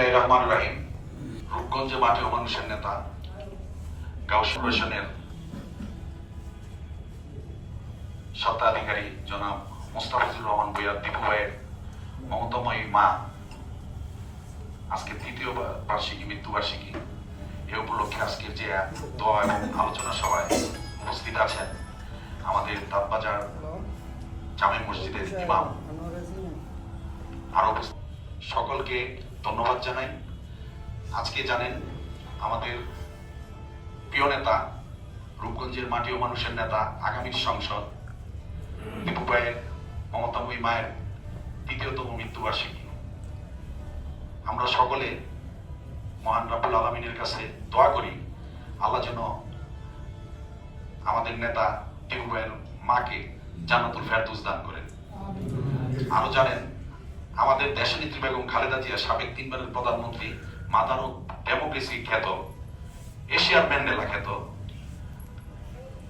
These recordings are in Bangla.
বিসমিল্লাহ রহমান রাহিম। রূপগঞ্জে মাঠে মানুষের নেতা। গাউস স্বত্বাধিকারী জনাব মুস্তাফিজুর রহমান বইয়ার দীপু ভাইয়ের মমতাময়ী মা। আজকে তৃতীয় বার্ষিকী, মৃত্যুবার্ষিকী। এ উপলক্ষে আজকের যে দোয়া এবং আলোচনা সভায় উপস্থিত আছেন আমাদের তাপবাজার জামে মসজিদের ইমাম। আরও উপস্থিত সকলকে ধন্যবাদ জানাই। আজকে জানেন, আমাদের প্রিয় নেতা, রূপগঞ্জের মাটি ও মানুষের নেতা, আগামীর সংসদ, দীপু ভাইয়ের মমতাময়ী মায়ের তৃতীয়তম মৃত্যুবার্ষিকী। আমরা সকলে মহান রাবুল আলমিনের কাছে দোয়া করি, আল্লাহ যেন আমাদের নেতা ভাইয়ের মাকে জান্নাতুল ফেরদৌস দান করেন। আরও জানেন আমাদের দেশনেত্রী বেগম খালেদা জিয়া সাবেক তিনবারের প্রধানমন্ত্রী মাদানো ডেমোক্রেসি খ্যাত, এশিয়ার ম্যান্ডেলা খ্যাত।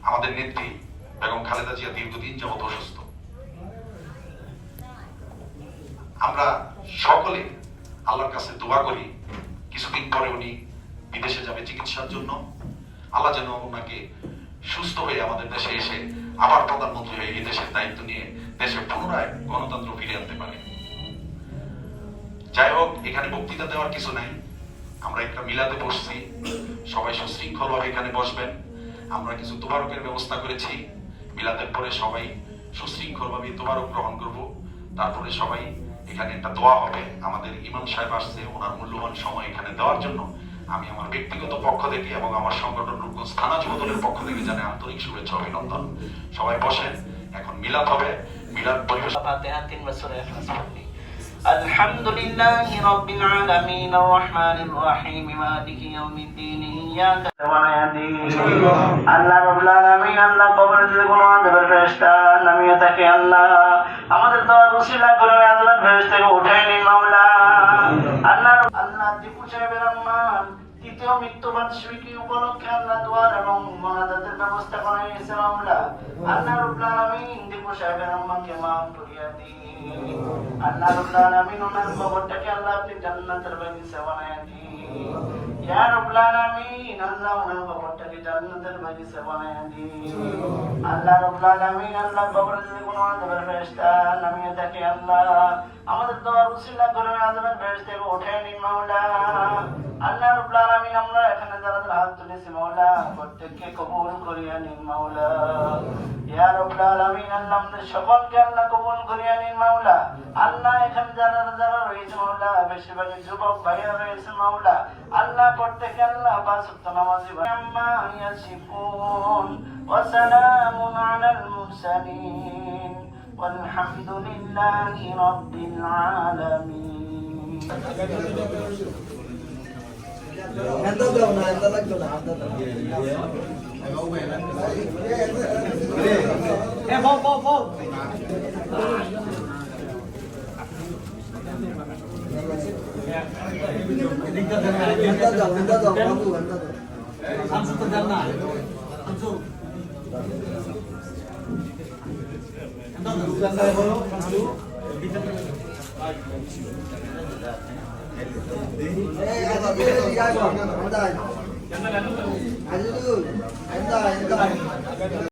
আমাদের নেত্রী বেগম খালেদা জিয়া দীর্ঘদিন যাবত অসুস্থ। আমরা সকলে আল্লাহর কাছে দোয়া করি, কিছুদিন পরে উনি বিদেশে যাবে চিকিৎসার জন্য। আল্লাহ যেন ওনাকে সুস্থ হয়ে আমাদের দেশে এসে আবার প্রধানমন্ত্রী হয়ে এই দেশের দায়িত্ব নিয়ে দেশে পুনরায় গণতন্ত্র ফিরে আনতে পারে। যাই হোক, এখানে বক্তৃতা দেওয়ার কিছু নাই। আমরা একটা মিলাতে বসছি। সবাই সুশৃঙ্খলভাবে এখানে বসবেন। আমরা কিছু তোবারকের ব্যবস্থা করেছি। মিলাদের পরে সবাই সুশৃঙ্খলভাবে তোবারক গ্রহণ করব। তারপরে সবাই এখানে একটা দোয়া হবে। আমাদের ইমাম সাহেব আসছে, ওনার মূল্যবান সময় এখানে দেওয়ার জন্য আমি আমার ব্যক্তিগত পক্ষ থেকে এবং আমার সংগঠন রূপগঞ্জ থানা যুবদলের পক্ষ থেকে জানে আন্তরিক শুভেচ্ছা অভিনন্দন। সবাই বসেন, এখন মিলাত হবে। মিলাত পরিবেশ الحمد لله رب العالمين الرحمن الرحيم مالك يوم الدين إياك نعبد আল্লাহ রব্বুল আলামিন আল্লাহ কবরে যদি কোনো আযাবের ফেরেশতা নামিয়ে থাকে আল্লাহ আমাদের দোয়া রসিলা করে ওই আযাবের ফেরেশতাকে উঠাই নিন মাওলা আল্লাহ আল্লাহ দীপু সাহেবের আম্মান তৃতীয় মৃত্যু বার্ষিকী উপলক্ষে আল্লাহ দোয়ার এবং মোনাজাতের ব্যবস্থা করা হয়েছে মামলা আল্লাহ রব্বুল আলামিন দীপু সাহেবের আম্মাকে মাফ করিয়া দিন আল্লাহ রব্বুল আলামিন ওনার কবরটাকে আল্লাহ আপনি জান্নাতের আল্লাহ ওনার কবরটাকে এখানে মাওলা, প্রত্যেককে কবুল করিয়া নিন, মাওলা। ইয়া রব্বুল আলামিন, আল্লাহ সকলকে আল্লাহ কবুল করিয়া নিন, মাওলা। আল্লাহ এখানে যারা যারা রয়েছে মাওলা বেশিরভাগই যুবক ভাইয়া রয়েছে মাওলা আল্লাহ প্রত্যেকে আল্লাহ পাঁচ ওয়াক্ত নামাজি ভাই আম্মা ইয়াসিফুন ওয়া সালামুন আলাল মুরসালিন والحمد لله رب العالمين এত দাও না এত লাগতো না এত দাও এ বল ఎంత ఎంత